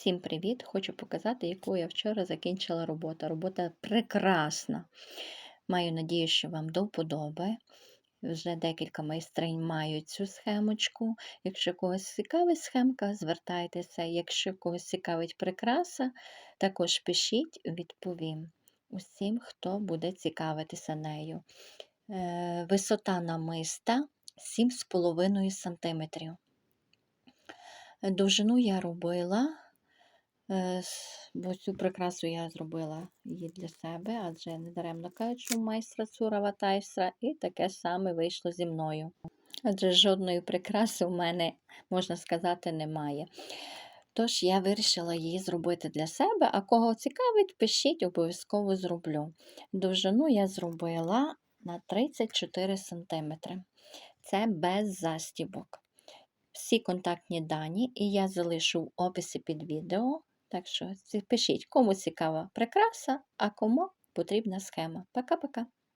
Всім привіт! Хочу показати, яку я вчора закінчила роботу. Робота прекрасна. Маю надію, що вам до вподоби. Вже декілька майстринь мають цю схемочку. Якщо когось цікавить схемка, звертайтеся. Якщо когось цікавить прикраса, також пишіть, відповім усім, хто буде цікавитися нею. Е, Висота намиста 7,5 см. Довжину я робила, бо цю прикрасу я зробила її для себе, адже недаремно кажуть, що майстра цурава тайстра, і таке саме вийшло зі мною. Адже жодної прикраси у мене, можна сказати, немає. Тож я вирішила її зробити для себе, а кого цікавить, пишіть, обов'язково зроблю. Довжину я зробила на 34 см. Це без застібок всі контактні дані, і я залишу в описі під відео. Так що пишіть, кому цікава прикраса, а кому потрібна схема. Пока-пока.